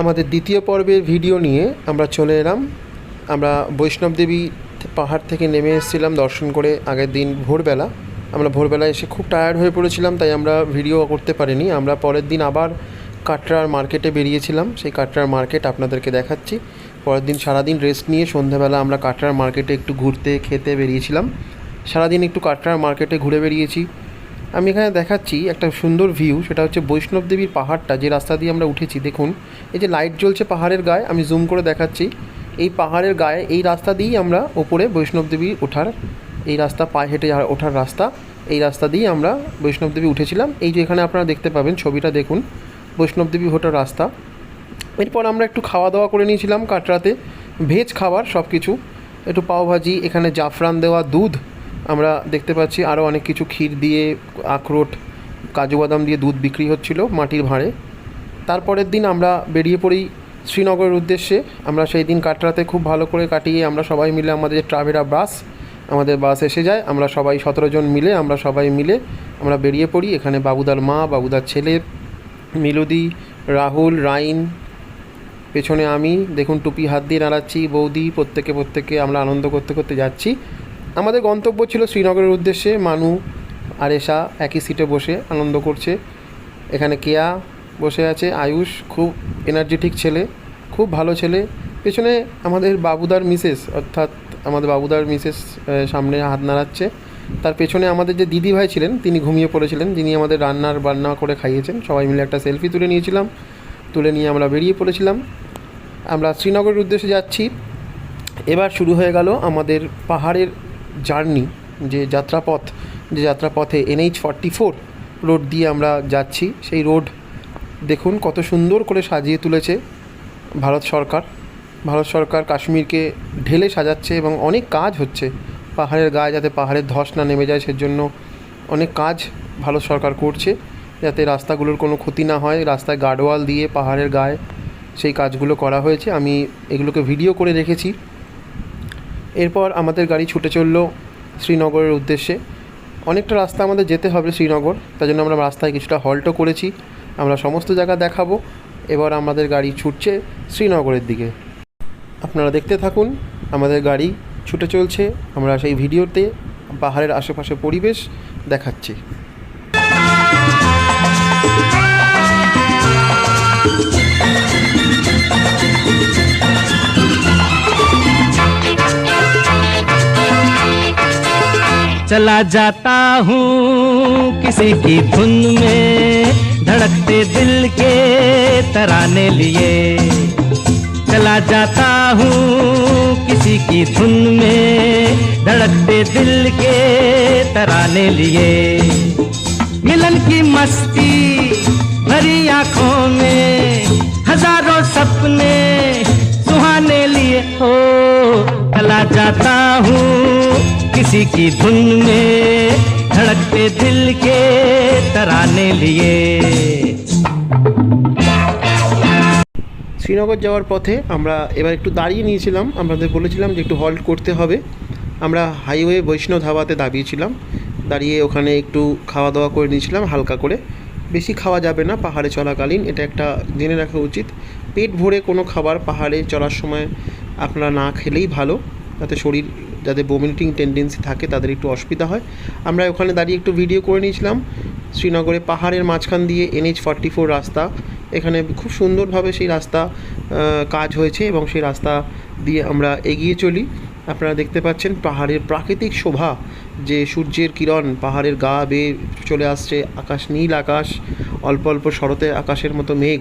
আমাদের দ্বিতীয় পর্বের ভিডিও নিয়ে আমরা চলে এলাম। আমরা বৈষ্ণব দেবী পাহাড় থেকে নেমে এসেছিলাম দর্শন করে আগের দিন ভোরবেলা। আমরা ভোরবেলা এসে খুব টায়ার্ড হয়ে পড়েছিলাম, তাই আমরা ভিডিও করতে পারিনি। আমরা পরের দিন আবার কাটরার মার্কেটে বেরিয়েছিলাম। সেই কাটরার মার্কেট আপনাদেরকে দেখাচ্ছি। পরের দিন সারাদিন রেস্ট নিয়ে সন্ধ্যাবেলা আমরা কাটরার মার্কেটে একটু ঘুরতে, খেতে বেরিয়েছিলাম। সারাদিন একটু কাটরার মার্কেটে ঘুরে বেরিয়েছি। আমি এখানে দেখাচ্ছি একটা সুন্দর ভিউ সেটা হচ্ছে বৈষ্ণব দেবীর পাহাড়টা, যে রাস্তা দিয়ে আমরা উঠেছি। দেখুন, এই যে লাইট জ্বলছে পাহাড়ের গায়ে, আমি জুম করে দেখাচ্ছি। এই পাহাড়ের গায়ে, এই রাস্তা দিয়েই আমরা ওপরে বৈষ্ণব দেবী ওঠার, এই রাস্তা, পায়ে হেঁটে ওঠার রাস্তা, এই রাস্তা দিয়েই আমরা বৈষ্ণব দেবী উঠেছিলাম। এই যে এখানে আপনারা দেখতে পাবেন ছবিটা, দেখুন, বৈষ্ণব দেবী ওঠার রাস্তা। এরপর আমরা একটু খাওয়া দাওয়া করে নিয়েছিলাম কাটরাতে। ভেজ খাবার সব কিছু একটু পাওভাজি, এখানে জাফরান দেওয়া, দুধ আমরা দেখতে পাচ্ছি আরও অনেক কিছু ক্ষীর দিয়ে, আখরোট, কাজু বাদাম দিয়ে দুধ বিক্রি হচ্ছিল মাটির ভাঁড়ে। তারপরের দিন আমরা বেরিয়ে পড়ি শ্রীনগরের উদ্দেশ্যে। আমরা সেই দিন কাটরাতে খুব ভালো করে কাটিয়ে আমরা সবাই মিলে আমাদের ট্রাভেরা বাস, আমাদের বাস এসে যায়। আমরা সবাই সতেরো জন মিলে আমরা সবাই মিলে আমরা বেরিয়ে পড়ি। এখানে বাবুদার মা, বাবুদার ছেলে, মিলুদি, রাহুল, রাইন, পেছনে আমি, দেখুন টুপি হাত দিয়ে নাড়াচ্ছি, বৌদি, প্রত্যেকে প্রত্যেকে আমরা আনন্দ করতে করতে যাচ্ছি। আমাদের গন্তব্য ছিল শ্রীনগরের উদ্দেশ্যে মানু আর এশা একই সিটে বসে আনন্দ করছে। এখানে কেয়া বসে আছে, আয়ুষ খুব এনার্জেটিক ছেলে, খুব ভালো ছেলে। পেছনে আমাদের বাবুদার মিসেস অর্থাৎ আমাদের বাবুদার মিসেস সামনে হাত নাড়াচ্ছে। তার পেছনে আমাদের যে দিদি ভাই ছিলেন, তিনি ঘুমিয়ে পড়েছিলেন। যিনি আমাদের রান্নার বান্না করে খাইয়েছেন। সবাই মিলে একটা সেলফি তুলে নিয়েছিলাম। তুলে নিয়ে আমরা বেরিয়ে পড়েছিলাম। আমরা শ্রীনগরের উদ্দেশ্যে যাচ্ছি। এবার শুরু হয়ে গেল আমাদের পাহাড়ের জার্নি, যে যাত্রাপথ, যে যাত্রাপথে এনএইচ ফর্টি ফোর রোড দিয়ে আমরা যাচ্ছি। সেই রোড দেখুন কত সুন্দর করে সাজিয়ে তুলেছে ভারত সরকার। ভারত সরকার কাশ্মীরকে ঢেলে সাজাচ্ছে এবং অনেক কাজ হচ্ছে। পাহাড়ের গায়ে যাতে পাহাড়ের ধস না নেমে যায়, সেজন্য অনেক কাজ ভারত সরকার করছে, যাতে রাস্তাগুলোর কোনো ক্ষতি না হয়। রাস্তায় গার্ডওয়াল দিয়ে পাহাড়ের গায়ে সেই কাজগুলো করা হয়েছে। আমি এগুলোকে ভিডিও করে রেখেছি। এরপর আমাদের গাড়ি ছুটে চলল শ্রীনগরের উদ্দেশ্যে। অনেকটা রাস্তা আমাদের যেতে হবে শ্রীনগর, তার জন্য আমরা রাস্তায় কিছুটা হল্টও করেছি। আমরা সমস্ত জায়গা দেখাবো। এবার আমাদের গাড়ি ছুটছে শ্রীনগরের দিকে। আপনারা দেখতে থাকুন, আমাদের গাড়ি ছুটে চলছে। আমরা সেই ভিডিওতে পাহাড়ের আশেপাশে পরিবেশ দেখাচ্ছি। चला जाता हूँ किसी की धुन में धड़कते दिल के तराने लिए। चला जाता हूँ किसी की धुन में धड़कते दिल के तराने लिए। मिलन की मस्ती भरी आँखों में, हज़ारों सपने सुहाने लिए। हो चला जाता हूँ किसी की धुन में धड़कते दिल के तराने लिए শ্রীনগর যাওয়ার পথে আমরা এবার একটু দাঁড়িয়ে নিয়েছিলাম আমাদের বলেছিলাম যে একটু হল্ট করতে হবে আমরা হাইওয়ে বৈষ্ণব ধাবাতে দাঁড়িয়েছিলাম দাঁড়িয়ে ওখানে একটু খাওয়া দাওয়া করে নিয়েছিলাম হালকা করে বেশি খাওয়া যাবে না পাহাড়ে চলাকালীন এটা একটা জেনে রাখা উচিত পেট ভরে কোনো খাবার পাহাড়ে চলার সময় আপনারা না খেলেই ভালো যাতে শরীর যাদের বমিটিং টেন্ডেন্সি থাকে, তাদের একটু অসুবিধা হয়। আমরা ওখানে দাঁড়িয়ে একটু ভিডিও করে নিয়েছিলাম। শ্রীনগরে পাহাড়ের মাঝখান দিয়ে এনএইচ ফর্টি ফোর রাস্তা। এখানে খুব সুন্দরভাবে সেই রাস্তা কাজ হয়েছে এবং সেই রাস্তা দিয়ে আমরা এগিয়ে চলি। আপনারা দেখতে পাচ্ছেন পাহাড়ের প্রাকৃতিক শোভা, যে সূর্যের কিরণ, পাহাড়ের গা বেয়ে চলে আসছে, আকাশ নীল আকাশ, অল্প অল্প শরতে আকাশের মতো মেঘ।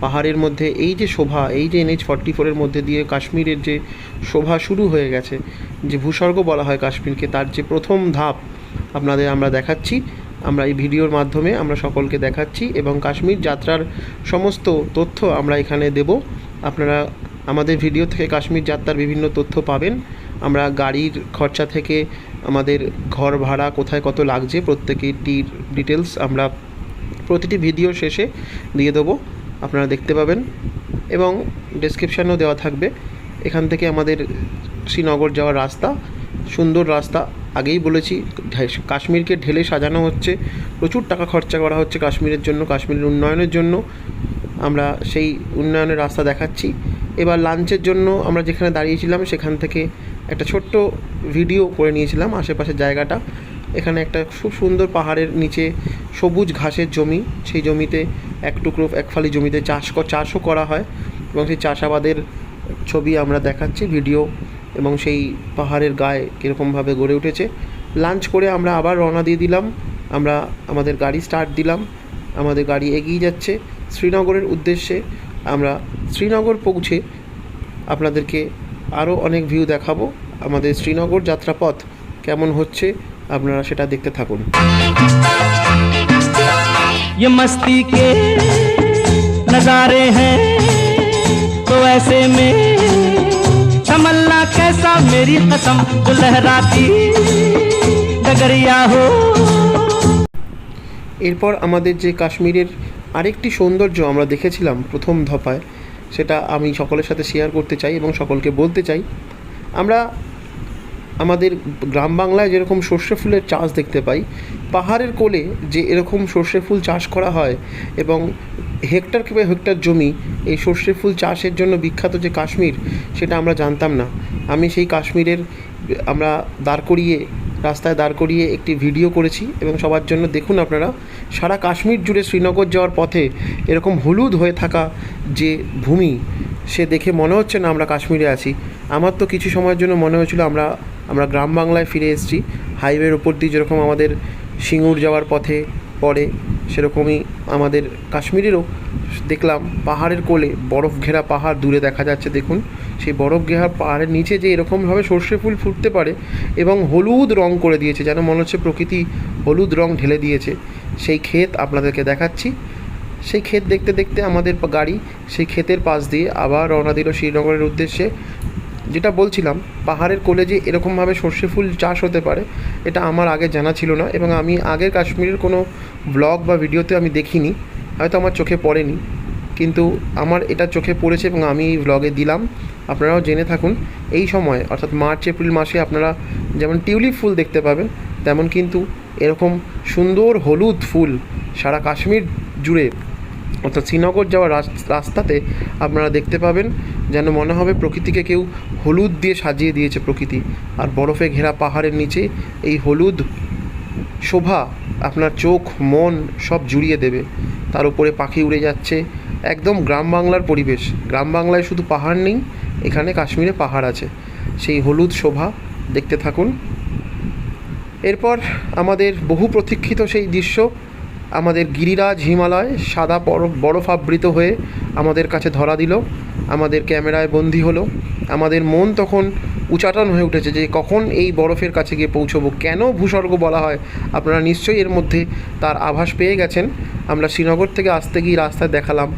পাহাড়ের মধ্যে, এই যে শোভা, এই যে এনএইচ ফর্টি ফোরের মধ্যে দিয়ে কাশ্মীরের যে শোভা শুরু হয়ে গেছে, যে ভূস্বর্গ বলা হয় কাশ্মীরকে, তার যে প্রথম ধাপ আপনাদের আমরা দেখাচ্ছি, আমরা এই ভিডিওর মাধ্যমে আমরা সকলকে দেখাচ্ছি এবং কাশ্মীর যাত্রার সমস্ত তথ্য আমরা এখানে দেব। আপনারা আমাদের ভিডিও থেকে কাশ্মীর যাত্রার বিভিন্ন তথ্য পাবেন। আমরা গাড়ির খরচা থেকে আমাদের ঘর ভাড়া কোথায় কত লাগছে প্রত্যেকটির ডিটেলস আমরা প্রতিটি ভিডিও শেষে দিয়ে দেবো। আপনারা দেখতে পাবেন এবং ডেসক্রিপশানেও দেওয়া থাকবে। এখান থেকে আমাদের শ্রীনগর যাওয়ার রাস্তা, সুন্দর রাস্তা। আগেই বলেছি কাশ্মীরকে ঢেলে সাজানো হচ্ছে। প্রচুর টাকা খরচা করা হচ্ছে কাশ্মীরের জন্য, কাশ্মীরের উন্নয়নের জন্য। আমরা সেই উন্নয়নের রাস্তা দেখাচ্ছি। এবার লাঞ্চের জন্য আমরা যেখানে দাঁড়িয়েছিলাম, সেখান থেকে একটা ছোট্ট ভিডিও করে নিয়েছিলাম, আশেপাশের জায়গাটা। এখানে একটা খুব সুন্দর পাহাড়ের নিচে সবুজ ঘাসের জমি, সেই জমিতে এক টুকরো, এক ফালি জমিতে চাষ চাষও করা হয় এবং সেই চাষাবাদের ছবি আমরা দেখাচ্ছি, ভিডিও এবং সেই পাহাড়ের গায়ে কীরকমভাবে গড়ে উঠেছে। লাঞ্চ করে আমরা আবার রওনা দিয়ে দিলাম। আমরা আমাদের গাড়ি স্টার্ট দিলাম। আমাদের গাড়ি এগিয়ে যাচ্ছে শ্রীনগরের উদ্দেশ্যে। আমরা শ্রীনগর পৌঁছে আপনাদেরকে আরও অনেক ভিউ দেখাবো। আমাদের শ্রীনগর যাত্রাপথ কেমন হচ্ছে আপনারা সেটা দেখতে থাকুন। ये मस्ती के नजारे हैं तो ऐसे में तमन्ना कैसा मेरी कसम जो लहराती डगरिया हो এরপর আমাদের যে কাশ্মীরের আরেকটি সৌন্দর্য আমরা দেখেছিলাম প্রথম ধপায় সেটা আমি সকলের সাথে শেয়ার করতে চাই এবং সকলকে বলতে চাই আমরা আমাদের গ্রাম বাংলায় যেরকম সর্ষে ফুলের চাষ দেখতে পাই, পাহাড়ের কোলে যে এরকম সর্ষে ফুল চাষ করা হয় এবং হেক্টর কিংবা হেক্টর জমি এই সর্ষে ফুল চাষের জন্য বিখ্যাত যে কাশ্মীর, সেটা আমরা জানতাম না। আমি সেই কাশ্মীরের, আমরা দাঁড় করিয়ে, রাস্তায় দাঁড় করিয়ে একটি ভিডিও করেছি এবং সবার জন্য দেখুন আপনারা, সারা কাশ্মীর জুড়ে শ্রীনগর যাওয়ার পথে এরকম হলুদ হয়ে থাকা যে ভূমি, সে দেখে মনে হচ্ছে না আমরা কাশ্মীরে আছি। আমার তো কিছু সময়ের জন্য মনে হয়েছিল আমরা আমরা গ্রাম বাংলায় ফিরে এসেছি। হাইওয়ের ওপর দিয়ে যেরকম আমাদের সিঙ্গুর যাওয়ার পথে পড়ে, সেরকমই আমাদের কাশ্মীরেরও দেখলাম পাহাড়ের কোলে বরফ ঘেরা পাহাড় দূরে দেখা যাচ্ছে, দেখুন। সেই বরফ ঘেরা পাহাড়ের নিচে যে এরকমভাবে সর্ষে ফুল ফুটতে পারে এবং হলুদ রং করে দিয়েছে, যেন মনে হচ্ছে প্রকৃতি হলুদ রং ঢেলে দিয়েছে। সেই ক্ষেত আপনাদেরকে দেখাচ্ছি। সেই ক্ষেত দেখতে দেখতে আমাদের গাড়ি সেই ক্ষেতের পাশ দিয়ে আবার রওনা দিল শ্রীনগরের উদ্দেশ্যে। যেটা বলছিলাম, পাহাড়ের কোলে যে এরকমভাবে সর্ষে ফুল চাষ হতে পারে, এটা আমার আগে জানা ছিল না এবং আমি আগের কাশ্মীরের কোনো ব্লগ বা ভিডিওতে আমি দেখিনি, হয়তো আমার চোখে পড়েনি। কিন্তু আমার এটা চোখে পড়েছে এবং আমি ব্লগে দিলাম। আপনারাও জেনে থাকুন, এই সময়, অর্থাৎ মার্চ, এপ্রিল মাসে আপনারা যেমন টিউলিপ ফুল দেখতে পাবেন, তেমন কিন্তু এরকম সুন্দর হলুদ ফুল সারা কাশ্মীর জুড়ে, অর্থাৎ শ্রীনগর যাওয়ার রাস- রাস্তাতে আপনারা দেখতে পাবেন। যেন মনে হবে প্রকৃতিকে কেউ হলুদ দিয়ে সাজিয়ে দিয়েছে প্রকৃতি। আর বরফে ঘেরা পাহাড়ের নিচে এই হলুদ শোভা আপনার চোখ, মন সব জুড়িয়ে দেবে। তার উপরে পাখি উড়ে যাচ্ছে। একদম গ্রাম বাংলার পরিবেশ। গ্রাম বাংলায় শুধু পাহাড় নেই, এখানে কাশ্মীরে পাহাড় আছে। সেই হলুদ শোভা দেখতে থাকুন। এরপর আমাদের বহু প্রতীক্ষিত সেই দৃশ্য, আমাদের গিরিরাজ হিমালয় সাদা বরফ, বরফাবৃত হয়ে আমাদের কাছে ধরা দিল। আমাদের ক্যামেরায় বন্দি হলো। আমাদের মন তখন উচাটন হয়ে উঠেছে যে কখন এই বরফের কাছে গিয়ে পৌঁছবো, কেন ভূস্বর্গ বলা হয়? আপনারা নিশ্চয়ই এর মধ্যে তার আভাস পেয়ে গেছেন। আমরা শ্রীনগর থেকে আসতে গিয়ে রাস্তায় দেখালাম।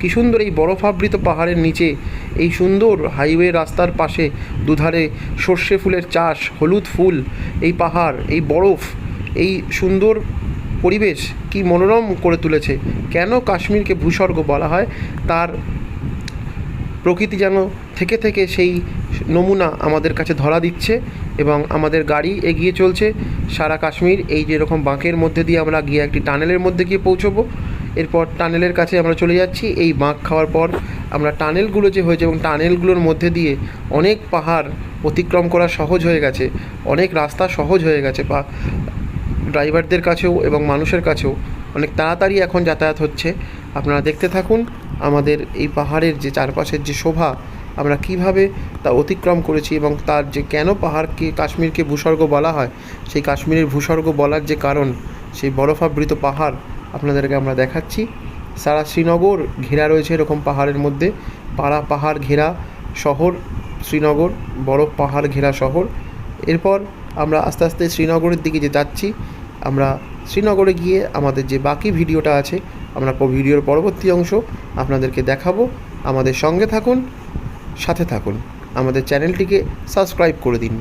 কী সুন্দর এই বরফাবৃত পাহাড়ের নিচে, এই সুন্দর হাইওয়ে রাস্তার পাশে দুধারে সর্ষে ফুলের চাষ, হলুদ ফুল, এই পাহাড়, এই বরফ, এই সুন্দর পরিবেশ কি মনোরম করে তুলেছে। কেন কাশ্মীরকে ভূস্বর্গ বলা হয়? তার প্রকৃতি যেন থেকে থেকে সেই নমুনা আমাদের কাছে ধরা দিচ্ছে এবং আমাদের গাড়ি এগিয়ে চলছে। সারা কাশ্মীর এই যে এরকম বাঁকের মধ্যে দিয়ে আমরা গিয়ে একটি টানেলের মধ্যে গিয়ে পৌঁছবো। এরপর টানেলের কাছে আমরা চলে যাচ্ছি। এই বাঁক খাওয়ার পর আমরা টানেলগুলো যে হয়েছে এবং টানেলগুলোর মধ্যে দিয়ে অনেক পাহাড় অতিক্রম করা সহজ হয়ে গেছে। অনেক রাস্তা সহজ হয়ে গেছে বা ড্রাইভারদের কাছেও এবং মানুষের কাছেও। অনেক তাড়াতাড়ি এখন যাতায়াত হচ্ছে। আপনারা দেখতে থাকুন। আমাদের এই পাহাড়ের যে চারপাশের যে শোভা, আমরা কীভাবে তা অতিক্রম করেছি এবং তার যে কেন পাহাড়কে, কাশ্মীরকে ভূস্বর্গ বলা হয়, সেই কাশ্মীরের ভূস্বর্গ বলার যে কারণ, সেই বরফাবৃত পাহাড় আপনাদেরকে আমরা দেখাচ্ছি। সারা শ্রীনগর ঘেরা রয়েছে এরকম পাহাড়ের মধ্যে। পাড়া পাহাড় ঘেরা শহর, শ্রীনগর, বরফ পাহাড় ঘেরা শহর। এরপর আমরা আস্তে আস্তে শ্রীনগরের দিকে যে যাচ্ছি, আমরা শ্রীনগরে গিয়ে আমাদের যে বাকি ভিডিওটা আছে আমরা ভিডিওর পরবর্তী অংশ আপনাদেরকে দেখাবো। আমাদের সঙ্গে থাকুন, সাথে থাকুন। আমাদের চ্যানেলটিকে সাবস্ক্রাইব করে দিন।